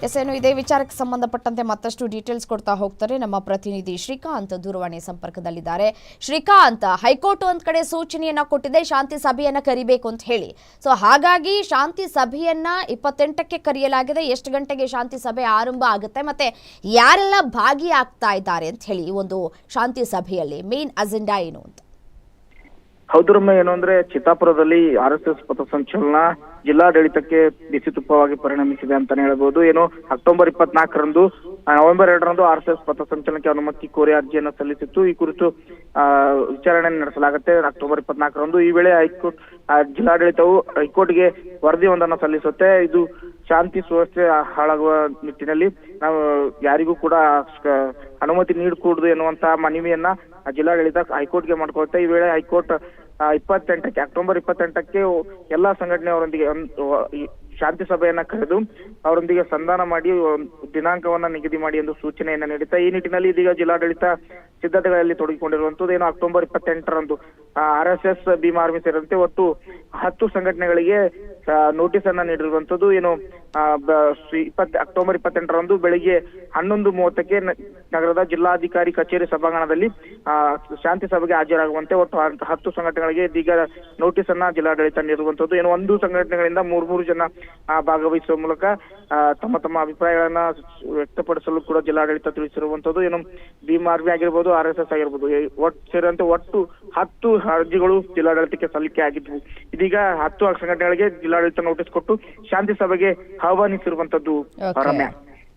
S1: ಎಸ್ ಏನು ಇದೇ ವಿಚಾರಕ್ಕೆ ಸಂಬಂಧಪಟ್ಟಂತೆ ಮತ್ತಷ್ಟು ಡೀಟೇಲ್ಸ್ ಕೊಡ್ತಾ ಹೋಗ್ತಾರೆ ನಮ್ಮ ಪ್ರತಿನಿಧಿ ಶ್ರೀಕಾಂತ್ ದೂರವಾಣಿ ಸಂಪರ್ಕದಲ್ಲಿದ್ದಾರೆ. ಶ್ರೀಕಾಂತ್, ಹೈಕೋರ್ಟ್ ಒಂದ್ ಕಡೆ ಸೂಚನೆಯನ್ನ ಕೊಟ್ಟಿದೆ, ಶಾಂತಿ ಸಭೆಯನ್ನ ಕರಿಬೇಕು ಅಂತ ಹೇಳಿ. ಸೊ ಹಾಗಾಗಿ ಶಾಂತಿ ಸಭೆಯನ್ನ ಇಪ್ಪತ್ತೆಂಟಕ್ಕೆ ಕರೆಯಲಾಗಿದೆ. ಎಷ್ಟು ಗಂಟೆಗೆ ಶಾಂತಿ ಸಭೆ ಆರಂಭ ಆಗುತ್ತೆ ಮತ್ತೆ ಯಾರೆಲ್ಲ ಭಾಗಿಯಾಗ್ತಾ ಇದ್ದಾರೆ ಅಂತ ಹೇಳಿ ಒಂದು ಶಾಂತಿ ಸಭೆಯಲ್ಲಿ ಮೇನ್ ಅಜೆಂಡಾ ಏನು ಅಂತ.
S4: ಹೌದು ರಮ್ಯ ಏನು ಅಂದ್ರೆ ಚಿತ್ತಾಪುರದಲ್ಲಿ ಆರ್ ಎಸ್ ಎಸ್ ಪಥಸಂಚಲನ ಜಿಲ್ಲಾಡಳಿತಕ್ಕೆ ಬಿಸಿ ತುಪ್ಪವಾಗಿ ಪರಿಣಮಿಸಿದೆ ಅಂತಾನೆ ಹೇಳ್ಬೋದು. ಏನು ಅಕ್ಟೋಬರ್ ಇಪ್ಪತ್ನಾಲ್ಕರಂದು ನವೆಂಬರ್ ಎರಡರಂದು ಆರ್ ಎಸ್ ಎಸ್ ಪಥಸಂಚಲನಕ್ಕೆ ಅನುಮತಿ ಕೋರಿ ಅರ್ಜಿಯನ್ನು ಸಲ್ಲಿಸಿತ್ತು. ಈ ಕುರಿತು ವಿಚಾರಣೆ ನಡೆಸಲಾಗುತ್ತೆ. ಅಕ್ಟೋಬರ್ ಇಪ್ಪತ್ನಾಲ್ಕರಂದು ಈ ವೇಳೆ ಹೈಕೋರ್ಟ್ ಜಿಲ್ಲಾಡಳಿತವು ಹೈಕೋರ್ಟ್ಗೆ ವರದಿಯೊಂದನ್ನು ಸಲ್ಲಿಸುತ್ತೆ. ಇದು ಶಾಂತಿ ಸುವ್ಯವಸ್ಥೆ ಹಾಳಾಗುವ ನಿಟ್ಟಿನಲ್ಲಿ ನಾವು ಯಾರಿಗೂ ಕೂಡ ಅನುಮತಿ ನೀಡಕೂಡದು ಎನ್ನುವಂತಹ ಮನವಿಯನ್ನ ಜಿಲ್ಲಾಡಳಿತ ಹೈಕೋರ್ಟ್ಗೆ ಮಾಡ್ಕೊಳುತ್ತೆ ಈ ವೇಳೆ ಹೈಕೋರ್ಟ್ ಇಪ್ಪತ್ತೆಂಟಕ್ಕೆ, ಅಕ್ಟೋಬರ್ ಇಪ್ಪತ್ತೆಂಟಕ್ಕೆ ಎಲ್ಲಾ ಸಂಘಟನೆ ಅವರೊಂದಿಗೆ ಶಾಂತಿ ಸಭೆಯನ್ನ ಕರೆದು ಅವರೊಂದಿಗೆ ಸಂಧಾನ ಮಾಡಿ ದಿನಾಂಕವನ್ನ ನಿಗದಿ ಮಾಡಿ ಎಂದು ಸೂಚನೆಯನ್ನ ನೀಡುತ್ತೆ ಈ ನಿಟ್ಟಿನಲ್ಲಿ ಇದೀಗ ಜಿಲ್ಲಾಡಳಿತ ಸಿದ್ಧತೆಗಳಲ್ಲಿ ತೊಡಗಿಕೊಂಡಿರುವಂತದ್ದು ಏನು October ಇಪ್ಪತ್ತೆಂಟರಂದು. R S S Bhim army ಸೇರಿದಂತೆ ಒಟ್ಟು ಹತ್ತು ಸಂಘಟನೆಗಳಿಗೆ ನೋಟಿಸ್ ಅನ್ನ ನೀಡಿರುವಂತದ್ದು ಏನು ಇಪ್ಪತ್ ಅಕ್ಟೋಬರ್ ಇಪ್ಪತ್ತೆಂಟರಂದು ಬೆಳಿಗ್ಗೆ ಹನ್ನೊಂದು ಮೂವತ್ತಕ್ಕೆ ನಗರದ ಜಿಲ್ಲಾಧಿಕಾರಿ ಕಚೇರಿ ಸಭಾಂಗಣದಲ್ಲಿ ಶಾಂತಿ ಸಭೆಗೆ ಹಾಜರಾಗುವಂತೆ ಒಟ್ಟು ಹತ್ತು ಸಂಘಟನೆಗಳಿಗೆ ಇದೀಗ ನೋಟಿಸ್ ಅನ್ನ ಜಿಲ್ಲಾಡಳಿತ ನೀಡುವಂತದ್ದು ಏನು, ಒಂದು ಸಂಘಟನೆಗಳಿಂದ ಮೂರ್, ಮೂರು ಜನ ಭಾಗವಹಿಸುವ ಮೂಲಕ ತಮ್ಮ ತಮ್ಮ ಅಭಿಪ್ರಾಯಗಳನ್ನ ವ್ಯಕ್ತಪಡಿಸಲು ಕೂಡ ಜಿಲ್ಲಾಡಳಿತ ತಿಳಿಸಿರುವಂತದ್ದು ಏನು, ಭೀಮ್ ಆರ್ಮಿ ಆಗಿರ್ಬೋದು ಆರ್ ಎಸ್ ಎಸ್ ಆಗಿರ್ಬೋದು ಒಟ್ಟು ಸೇರಿದಂತೆ ಒಟ್ಟು ಹತ್ತು ಅರ್ಜಿಗಳು ಜಿಲ್ಲಾಡಳಿತಕ್ಕೆ ಸಲ್ಲಿಕೆ ಆಗಿದ್ವು. ಇದೀಗ ಹತ್ತು ಸಂಘಟನೆಗಳಿಗೆ ಜಿಲ್ಲಾಡಳಿತ ನೋಟಿಸ್ ಕೊಟ್ಟು ಶಾಂತಿ ಸಭೆಗೆ ಆಹ್ವಾನಿಸಿರುವಂತದ್ದು ರಮ್ಯ.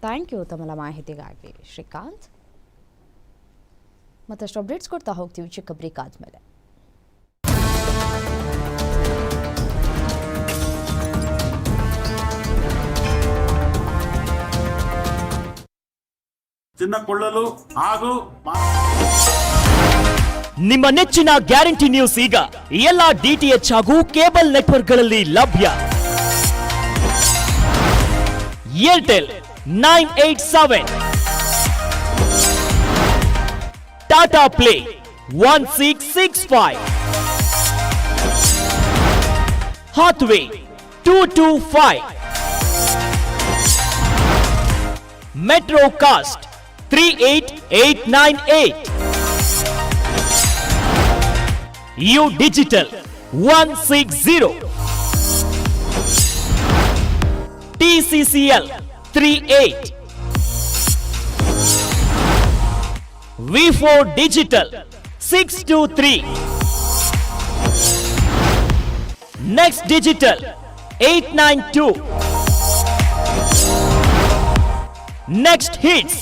S1: ಥ್ಯಾಂಕ್ ಯು ತಮ್ಮ ಮಾಹಿತಿಗಾಗಿ ಶ್ರೀಕಾಂತ್. ಮತ್ತಷ್ಟು ಅಪ್ಡೇಟ್ಸ್ ಕೊಡ್ತಾ ಹೋಗ್ತೀವಿ ಚಿಕ್ಕ ಬ್ರೇಕ್ ಆದ್ಮೇಲೆ.
S5: ಚಿನ್ನ ಕೊಳ್ಳಲು ಹಾಗೂ
S6: ನಿಮ್ಮ ನೆಚ್ಚಿನ ಗ್ಯಾರಂಟಿ ನ್ಯೂಸ್ ಈಗ ಎಲ್ಲ ಡಿಟಿಎಚ್ ಹಾಗೂ ಕೇಬಲ್ ನೆಟ್ವರ್ಕ್ಗಳಲ್ಲಿ ಲಭ್ಯ. Airtel nine eight seven. Tata play one six six five. Hathway two two five. Metrocast three eight eight nine eight. U digital one six zero TCCL three eight V four digital six two three next digital eight nine two next hits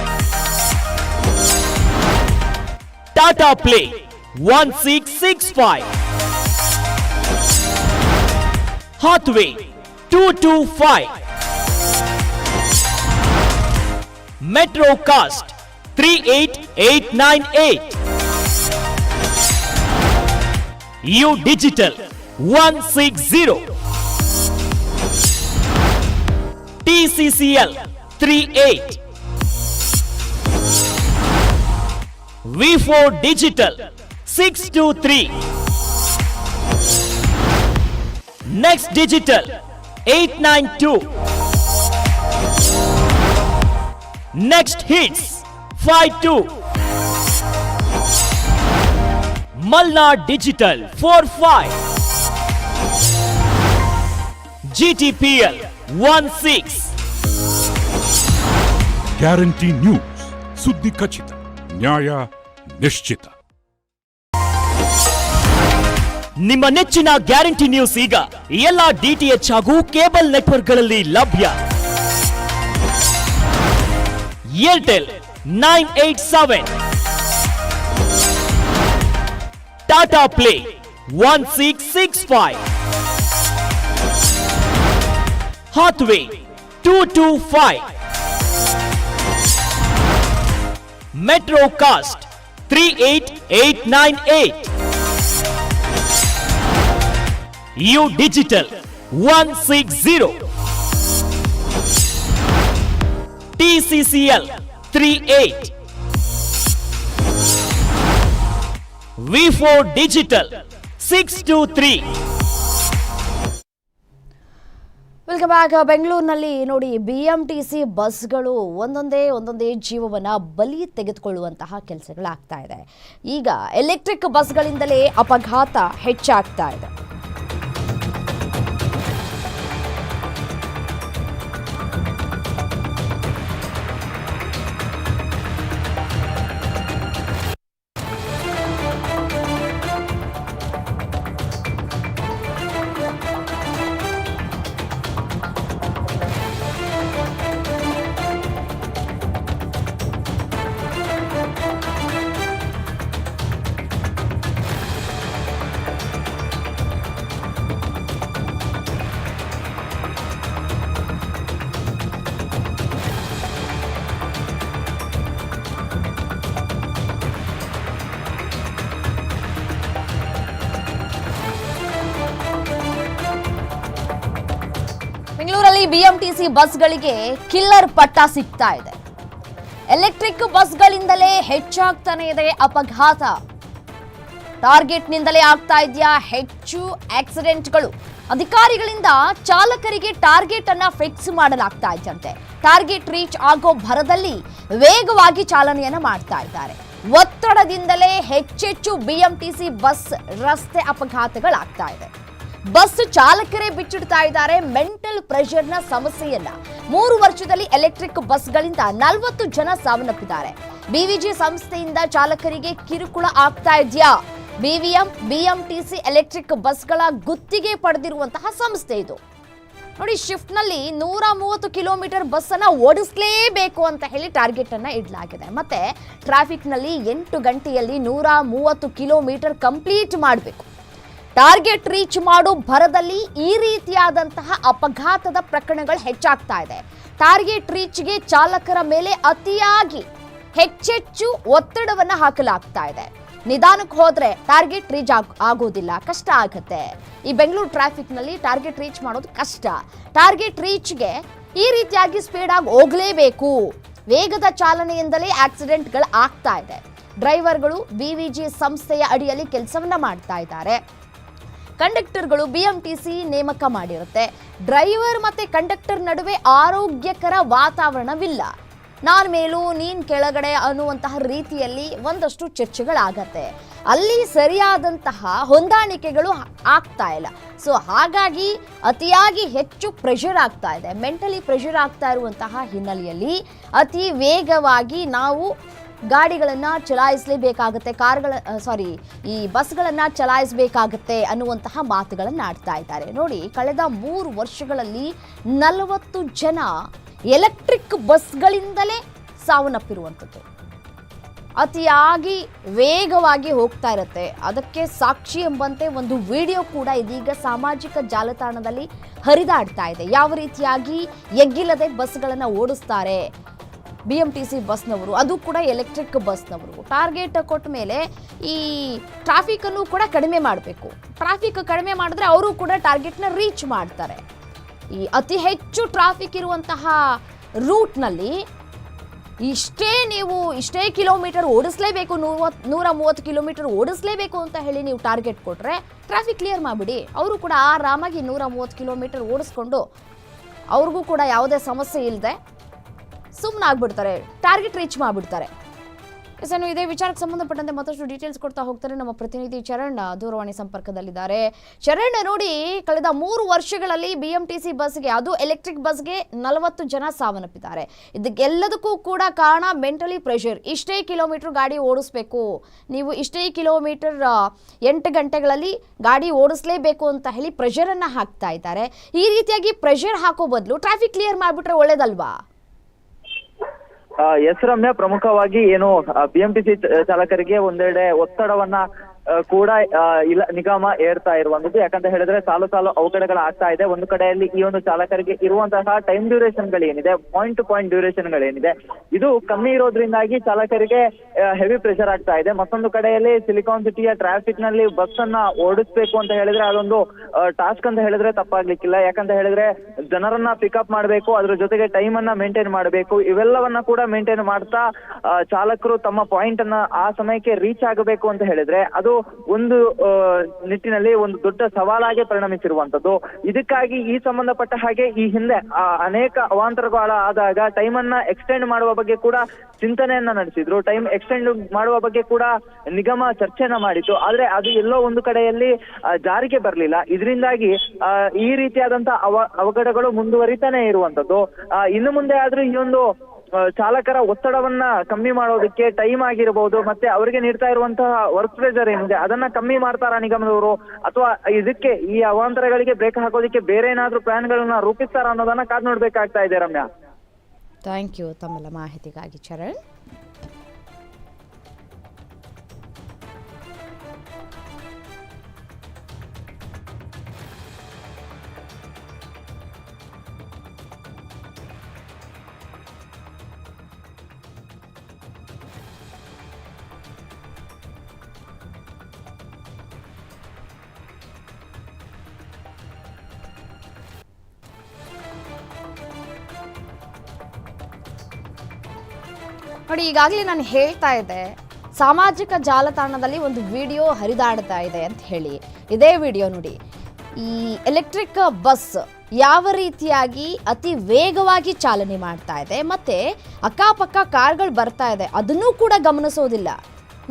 S6: Tata play one six six five Hathway two two five Metrocast three eight eight nine eight U digital one six zero TCCL three eight V four digital six two three next digital eight nine two next hits five two Malnar Digital 45 GTPL 16
S7: guarantee news ಸುದ್ದಿ ಖಚಿತ ನ್ಯಾಯ ನಿಶ್ಚಿತ.
S6: ನಿಮ್ಮ ನೆಚ್ಚಿನ guarantee news ಈಗ ಎಲ್ಲ DTH ಹಾಗೂ cable ನೆಟ್ವರ್ಕ್ಗಳಲ್ಲಿ ಲಭ್ಯ. Airtel nine eight seven. Tata play one six six five. Hathway two two five. Metrocast 38898. U Digital 160. TCCL 38. V4 Digital 623.
S1: Welcome back ಬೆಂಗಳೂರಿನಲ್ಲಿ ನೋಡಿ ಬಿ ಎಂ ಟಿ ಸಿ ಬಸ್ಗಳು ಒಂದೊಂದೇ ಒಂದೊಂದೇ ಜೀವವನ್ನು ಬಲಿ ತೆಗೆದುಕೊಳ್ಳುವಂತಹ ಕೆಲಸಗಳಾಗ್ತಾ ಇದೆ. ಈಗ ಎಲೆಕ್ಟ್ರಿಕ್ ಬಸ್ಗಳಿಂದಲೇ ಅಪಘಾತ ಹೆಚ್ಚಾಗ್ತಾ ಇದೆ. ಬಿಎಂಟಿಸಿ ಬಸ್ಗಳಿಗೆ ಕಿಲ್ಲರ್ ಪಟ್ಟ ಸಿಗ್ತಾ ಇದೆ. ಎಲೆಕ್ಟ್ರಿಕ್ ಬಸ್ಗಳಿಂದಲೇ ಹೆಚ್ಚಾಗ್ತಾನೆ ಇದೆ ಅಪಘಾತ. ಟಾರ್ಗೆಟ್ನಿಂದಲೇ ಆಗ್ತಾ ಇದೆಯಾ ಹೆಚ್ಚು ಆಕ್ಸಿಡೆಂಟ್ಗಳು. ಅಧಿಕಾರಿಗಳಿಂದ ಚಾಲಕರಿಗೆ ಟಾರ್ಗೆಟ್ ಅನ್ನ ಫಿಕ್ಸ್ ಮಾಡಲಾಗ್ತಾ ಇದೆಯಂತೆ ಟಾರ್ಗೆಟ್ ರೀಚ್ ಆಗೋ ಭರದಲ್ಲಿ ವೇಗವಾಗಿ ಚಾಲನೆಯನ್ನು ಮಾಡ್ತಾ ಇದ್ದಾರೆ. ಒತ್ತಡದಿಂದಲೇ ಹೆಚ್ಚೆಚ್ಚು ಬಿಎಂಟಿಸಿ ಬಸ್ ರಸ್ತೆ ಅಪಘಾತಗಳಾಗ್ತಾ ಇದೆ. ಬಸ್ ಚಾಲಕರೇ ಬಿಚ್ಚಿಡ್ತಾ ಇದ್ದಾರೆ. ಮೆಂಟಲ್ ಪ್ರೆಷರ್ನ ಸಮಸ್ಯೆಯನ್ನ. ಮೂರು ವರ್ಷದಲ್ಲಿ ಎಲೆಕ್ಟ್ರಿಕ್ ಬಸ್ಗಳಿಂದ ನಲವತ್ತು ಜನ ಸಾವನ್ನಪ್ಪಿದ್ದಾರೆ. ಬಿವಿಜಿ ಸಂಸ್ಥೆಯಿಂದ ಚಾಲಕರಿಗೆ ಕಿರುಕುಳ ಆಗ್ತಾ ಇದೆಯಾ? ಬಿವಿಎಂ, ಬಿಎಂಟಿಸಿ ಎಲೆಕ್ಟ್ರಿಕ್ ಬಸ್ಗಳ ಗುತ್ತಿಗೆ ಪಡೆದಿರುವಂತಹ ಸಂಸ್ಥೆ ಇದು. ನೋಡಿ ಶಿಫ್ಟ್ನಲ್ಲಿ ನೂರ ಮೂವತ್ತು ಕಿಲೋಮೀಟರ್ ಬಸ್ ಅನ್ನ ಓಡಿಸಲೇಬೇಕು ಅಂತ ಹೇಳಿ ಟಾರ್ಗೆಟ್ ಅನ್ನ ಇಡಲಾಗಿದೆ. ಮತ್ತೆ ಟ್ರಾಫಿಕ್ನಲ್ಲಿ ಎಂಟು ಗಂಟೆಯಲ್ಲಿ ನೂರ ಮೂವತ್ತು ಕಿಲೋಮೀಟರ್ ಕಂಪ್ಲೀಟ್ ಮಾಡಬೇಕು. ಟಾರ್ಗೆಟ್ ರೀಚ್ ಮಾಡೋ ಭರದಲ್ಲಿ ಈ ರೀತಿಯಾದಂತಹ ಅಪಘಾತದ ಪ್ರಕರಣಗಳು ಹೆಚ್ಚಾಗ್ತಾ ಇದೆ. ಟಾರ್ಗೆಟ್ ರೀಚ್ಗೆ ಚಾಲಕರ ಮೇಲೆ ಅತಿಯಾಗಿ ಹೆಚ್ಚೆಚ್ಚು ಒತ್ತಡವನ್ನು ಹಾಕಲಾಗ್ತಾ ಇದೆ. ನಿಧಾನಕ್ಕೆ ಹೋದ್ರೆ ಟಾರ್ಗೆಟ್ ರೀಚ್ ಆಗ್, ಆಗೋದಿಲ್ಲ, ಕಷ್ಟ ಆಗುತ್ತೆ. ಈ ಬೆಂಗಳೂರು ಟ್ರಾಫಿಕ್ನಲ್ಲಿ ಟಾರ್ಗೆಟ್ ರೀಚ್ ಮಾಡೋದು ಕಷ್ಟ. ಟಾರ್ಗೆಟ್ ರೀಚ್ಗೆ ಈ ರೀತಿಯಾಗಿ ಸ್ಪೀಡ್ ಆಗಿ ಹೋಗಲೇಬೇಕು. ವೇಗದ ಚಾಲನೆಯಿಂದಲೇ ಆಕ್ಸಿಡೆಂಟ್ಗಳು ಆಗ್ತಾ ಇದೆ. ಡ್ರೈವರ್ಗಳು ಬಿ ವಿ ಜಿ ಸಂಸ್ಥೆಯ ಅಡಿಯಲ್ಲಿ ಕೆಲಸವನ್ನ ಮಾಡ್ತಾ ಇದ್ದಾರೆ. ಕಂಡಕ್ಟರ್ಗಳು ಬಿಎಂಟಿಸಿ ನೇಮಕ ಮಾಡಿರುತ್ತೆ. ಡ್ರೈವರ್ ಮತ್ತೆ ಕಂಡಕ್ಟರ್ ನಡುವೆ ಆರೋಗ್ಯಕರ ವಾತಾವರಣವಿಲ್ಲ. ನಾನು ಮೇಲೂ, ನೀನು ಕೆಳಗಡೆ ಅನ್ನುವಂತಹ ರೀತಿಯಲ್ಲಿ ಒಂದಷ್ಟು ಚರ್ಚೆಗಳಾಗತ್ತೆ. ಅಲ್ಲಿ ಸರಿಯಾದಂತಹ ಹೊಂದಾಣಿಕೆಗಳು ಆಗ್ತಾ ಇಲ್ಲ. ಸೊ ಹಾಗಾಗಿ ಅತಿಯಾಗಿ ಹೆಚ್ಚು ಪ್ರೆಷರ್ ಆಗ್ತಾ ಇದೆ. ಮೆಂಟಲಿ ಪ್ರೆಷರ್ ಆಗ್ತಾ ಇರುವಂತಹ ಹಿನ್ನೆಲೆಯಲ್ಲಿ ಅತಿ ವೇಗವಾಗಿ ನಾವು ಗಾಡಿಗಳನ್ನು ಚಲಾಯಿಸಲೇಬೇಕಾಗುತ್ತೆ, ಕಾರ್ಗಳ ಸಾರಿ ಈ ಬಸ್ಗಳನ್ನು ಚಲಾಯಿಸಬೇಕಾಗತ್ತೆ ಅನ್ನುವಂತಹ ಮಾತುಗಳನ್ನು ಆಡ್ತಾ ಇದ್ದಾರೆ. ನೋಡಿ, ಕಳೆದ ಮೂರು ವರ್ಷಗಳಲ್ಲಿ ನಲವತ್ತು ಜನ ಎಲೆಕ್ಟ್ರಿಕ್ ಬಸ್ಗಳಿಂದಲೇ ಸಾವನ್ನಪ್ಪಿರುವಂಥದ್ದು. ಅತಿಯಾಗಿ ವೇಗವಾಗಿ ಹೋಗ್ತಾ ಇರುತ್ತೆ. ಅದಕ್ಕೆ ಸಾಕ್ಷಿ ಎಂಬಂತೆ ಒಂದು ವಿಡಿಯೋ ಕೂಡ ಇದೀಗ ಸಾಮಾಜಿಕ ಜಾಲತಾಣದಲ್ಲಿ ಹರಿದಾಡ್ತಾ ಇದೆ. ಯಾವ ರೀತಿಯಾಗಿ ಎಗ್ಗಿಲ್ಲದೆ ಬಸ್ಗಳನ್ನು ಓಡಿಸ್ತಾರೆ ಬಿ ಎಂ ಟಿ ಸಿ ಬಸ್ನವರು, ಅದು ಕೂಡ ಎಲೆಕ್ಟ್ರಿಕ್ ಬಸ್ನವರು. ಟಾರ್ಗೆಟ್ ಕೊಟ್ಟ ಮೇಲೆ ಈ ಟ್ರಾಫಿಕನ್ನು ಕೂಡ ಕಡಿಮೆ ಮಾಡಬೇಕು. ಟ್ರಾಫಿಕ್ ಕಡಿಮೆ ಮಾಡಿದ್ರೆ ಅವರು ಕೂಡ ಟಾರ್ಗೆಟ್ನ ರೀಚ್ ಮಾಡ್ತಾರೆ. ಈ ಅತಿ ಹೆಚ್ಚು ಟ್ರಾಫಿಕ್ ಇರುವಂತಹ ರೂಟ್ನಲ್ಲಿ ಇಷ್ಟೇ ನೀವು ಇಷ್ಟೇ ಕಿಲೋಮೀಟರ್ ಓಡಿಸ್ಲೇಬೇಕು ನೂವತ್ತು ನೂರ ಮೂವತ್ತು ಕಿಲೋಮೀಟರ್ ಓಡಿಸ್ಲೇಬೇಕು ಅಂತ ಹೇಳಿ ನೀವು ಟಾರ್ಗೆಟ್ ಕೊಟ್ಟರೆ ಟ್ರಾಫಿಕ್ ಕ್ಲಿಯರ್ ಮಾಡಿಬಿಡಿ. ಅವರು ಕೂಡ ಆರಾಮಾಗಿ ನೂರ ಮೂವತ್ತು ಕಿಲೋಮೀಟರ್ ಓಡಿಸ್ಕೊಂಡು ಅವ್ರಿಗೂ ಕೂಡ ಯಾವುದೇ ಸಮಸ್ಯೆ ಇಲ್ಲದೆ ಸುಮ್ಮನೆ ಆಗ್ಬಿಡ್ತಾರೆ ಟಾರ್ಗೆಟ್ ರೀಚ್ ಮಾಡಿಬಿಡ್ತಾರೆ ಇನ್ನು ಇದೇ ವಿಚಾರಕ್ಕೆ ಸಂಬಂಧಪಟ್ಟಂತೆ ಮತ್ತಷ್ಟು ಡೀಟೇಲ್ಸ್ ಕೊಡ್ತಾ ಹೋಗ್ತಾರೆ ನಮ್ಮ ಪ್ರತಿನಿಧಿ ಚರಣ್ ದೂರವಾಣಿ ಸಂಪರ್ಕದಲ್ಲಿದ್ದಾರೆ. ಚರಣ್, ನೋಡಿ, ಕಳೆದ ಮೂರು ವರ್ಷಗಳಲ್ಲಿ ಬಿ ಎಂ ಟಿ ಸಿ ಬಸ್ಗೆ, ಅದು ಎಲೆಕ್ಟ್ರಿಕ್ ಬಸ್ಗೆ ನಲವತ್ತು ಜನ ಸಾವನ್ನಪ್ಪಿದ್ದಾರೆ. ಇದಕ್ಕೆಲ್ಲದಕ್ಕೂ ಕೂಡ ಕಾರಣ ಮೆಂಟಲಿ ಪ್ರೆಷರ್ ಇಷ್ಟೇ ಕಿಲೋಮೀಟರ್ ಗಾಡಿ ಓಡಿಸ್ಬೇಕು. ನೀವು ಇಷ್ಟೇ ಕಿಲೋಮೀಟರ್ ಎಂಟು ಗಂಟೆಗಳಲ್ಲಿ ಗಾಡಿ ಓಡಿಸ್ಲೇಬೇಕು ಅಂತ ಹೇಳಿ ಪ್ರೆಷರನ್ನು ಹಾಕ್ತಾ ಇದ್ದಾರೆ. ಈ ರೀತಿಯಾಗಿ ಪ್ರೆಷರ್ ಹಾಕೋ ಬದಲು ಟ್ರಾಫಿಕ್ ಕ್ಲಿಯರ್ ಮಾಡಿಬಿಟ್ರೆ ಒಳ್ಳೇದಲ್ವಾ?
S8: ಎಸ್ ರಮ್ಯ ಪ್ರಮುಖವಾಗಿ ಏನು ಬಿಎಂಟಿಸಿ ಚಾಲಕರಿಗೆ ಒಂದೆಡೆ ಒತ್ತಡವನ್ನ ಕೂಡ ಇಲ್ಲ, ನಿಗಮ ಏರ್ತಾ ಇರುವಂತದ್ದು ಯಾಕಂತ ಹೇಳಿದ್ರೆ ಸಾಲು ಸಾಲು ಅವಘಡಗಳಾಗ್ತಾ ಇದೆ. ಒಂದು ಕಡೆಯಲ್ಲಿ ಈ ಒಂದು ಚಾಲಕರಿಗೆ ಇರುವಂತಹ ಟೈಮ್ ಡ್ಯೂರೇಷನ್ಗಳೇನಿದೆ ಪಾಯಿಂಟ್ ಟು ಪಾಯಿಂಟ್ ಡ್ಯೂರೇಷನ್ಗಳೇನಿದೆ ಇದು ಕಮ್ಮಿ ಇರೋದ್ರಿಂದಾಗಿ ಚಾಲಕರಿಗೆ ಹೆವಿ ಪ್ರೆಷರ್ ಆಗ್ತಾ ಇದೆ. ಮತ್ತೊಂದು ಕಡೆಯಲ್ಲಿ ಸಿಲಿಕಾನ್ ಸಿಟಿಯ ಟ್ರಾಫಿಕ್ನಲ್ಲಿ ಬಸ್ ಅನ್ನ ಓಡಿಸ್ಬೇಕು ಅಂತ ಹೇಳಿದ್ರೆ ಅದೊಂದು ಟಾಸ್ಕ್ ಅಂತ ಹೇಳಿದ್ರೆ ತಪ್ಪಾಗ್ಲಿಕ್ಕಿಲ್ಲ. ಯಾಕಂತ ಹೇಳಿದ್ರೆ ಜನರನ್ನ ಪಿಕಪ್ ಮಾಡಬೇಕು, ಅದ್ರ ಜೊತೆಗೆ ಟೈಮ್ ಅನ್ನ ಮೇಂಟೈನ್ ಮಾಡಬೇಕು. ಇವೆಲ್ಲವನ್ನ ಕೂಡ ಮೇಂಟೈನ್ ಮಾಡ್ತಾ ಚಾಲಕರು ತಮ್ಮ ಪಾಯಿಂಟ್ ಅನ್ನ ಆ ಸಮಯಕ್ಕೆ ರೀಚ್ ಆಗಬೇಕು ಅಂತ ಹೇಳಿದ್ರೆ ಅದು ಒಂದು ಆ, ನಿಟ್ಟಿನಲ್ಲಿ ಒಂದು ದೊಡ್ಡ ಸವಾಲಾಗಿ ಪರಿಣಮಿಸಿರುವಂತದ್ದು ಇದಕ್ಕಾಗಿ ಈ ಸಂಬಂಧಪಟ್ಟ ಹಾಗೆ ಈ ಹಿಂದೆ ಅನೇಕ ಅವಾಂತರಗಳ ಆದಾಗ ಟೈಮ್ ಅನ್ನ ಎಕ್ಸ್ಟೆಂಡ್ ಮಾಡುವ ಬಗ್ಗೆ ಕೂಡ ಚಿಂತನೆಯನ್ನ ನಡೆಸಿದ್ರು. ಟೈಮ್ ಎಕ್ಸ್ಟೆಂಡ್ ಮಾಡುವ ಬಗ್ಗೆ ಕೂಡ ನಿಗಮ ಚರ್ಚೆನ ಮಾಡಿತ್ತು. ಆದ್ರೆ ಅದು ಎಲ್ಲೋ ಒಂದು ಕಡೆಯಲ್ಲಿ ಜಾರಿಗೆ ಬರಲಿಲ್ಲ. ಇದರಿಂದಾಗಿ ಈ ರೀತಿಯಾದಂತ ಅವ ಅವಘಡಗಳು ಮುಂದುವರಿತಾನೆ ಇರುವಂತದ್ದು ಇನ್ನು ಮುಂದೆ ಆದ್ರೂ ಈ ಒಂದು ಚಾಲಕರ ಒತ್ತಡವನ್ನ ಕಮ್ಮಿ ಮಾಡೋದಕ್ಕೆ ಟೈಮ್ ಆಗಿರಬಹುದು ಮತ್ತೆ ಅವರಿಗೆ ನೀಡ್ತಾ ಇರುವಂತಹ ವರ್ಕ್ ಪ್ರೆಷರ್ ಏನಿದೆ ಅದನ್ನ ಕಮ್ಮಿ ಮಾಡ್ತಾರಾ ನಿಗಮದವರು ಅಥವಾ ಇದಕ್ಕೆ ಈ ಅವಾಂತರಗಳಿಗೆ ಬ್ರೇಕ್ ಹಾಕೋದಕ್ಕೆ ಬೇರೆ ಏನಾದ್ರೂ ಪ್ಲಾನ್ ಗಳನ್ನ ರೂಪಿಸ್ತಾರ ಅನ್ನೋದನ್ನ ಕಾದ್ ನೋಡ್ಬೇಕಾಗ್ತಾ ಇದೆ ರಮ್ಯಾ.
S1: ಥ್ಯಾಂಕ್ ಯು ತಮ್ಮೆಲ್ಲ ಮಾಹಿತಿಗಾಗಿ ಚರಣ್. ನೋಡಿ, ಈಗಾಗಲೇ ನಾನು ಹೇಳ್ತಾ ಇದ್ದೆ, ಸಾಮಾಜಿಕ ಜಾಲತಾಣದಲ್ಲಿ ಒಂದು ವಿಡಿಯೋ ಹರಿದಾಡ್ತಾ ಇದೆ ಅಂತ ಹೇಳಿ. ಇದೇ ವಿಡಿಯೋ ನೋಡಿ. ಈ ಎಲೆಕ್ಟ್ರಿಕ್ ಬಸ್ ಯಾವ ರೀತಿಯಾಗಿ ಅತಿ ವೇಗವಾಗಿ ಚಾಲನೆ ಮಾಡ್ತಾ ಇದೆ, ಮತ್ತೆ ಅಕ್ಕಪಕ್ಕ ಕಾರ್ಗಳು ಬರ್ತಾ ಇದೆ, ಅದನ್ನೂ ಕೂಡ ಗಮನಿಸೋದಿಲ್ಲ.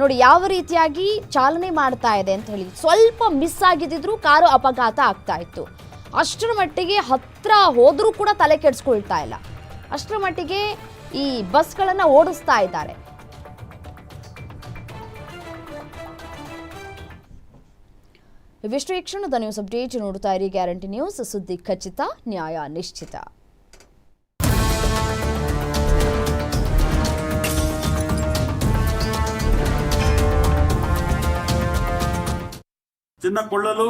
S1: ನೋಡಿ, ಯಾವ ರೀತಿಯಾಗಿ ಚಾಲನೆ ಮಾಡ್ತಾ ಇದೆ ಅಂತ ಹೇಳಿ. ಸ್ವಲ್ಪ ಮಿಸ್ ಆಗಿದ್ದಿದ್ರು ಕಾರು ಅಪಘಾತ ಆಗ್ತಾ ಇತ್ತು. ಅಷ್ಟರ ಮಟ್ಟಿಗೆ ಹತ್ರ ಹೋದರೂ ಕೂಡ ತಲೆ ಕೆಡಿಸ್ಕೊಳ್ತಾ ಇಲ್ಲ. ಅಷ್ಟರ ಮಟ್ಟಿಗೆ ಈ ಬಸ್ಗಳನ್ನು ಓಡಿಸ್ತಾ ಇದ್ದಾರೆ. ಈ ಕ್ಷಣದ ನ್ಯೂಸ್ ಅಪ್ಡೇಟ್ ನೋಡ್ತಾ ಇರಿ. ಗ್ಯಾರಂಟಿ ನ್ಯೂಸ್, ಸುದ್ದಿ ಖಚಿತ, ನ್ಯಾಯ ನಿಶ್ಚಿತ.
S5: ಚಿನ್ನ ಕೊಳ್ಳಲು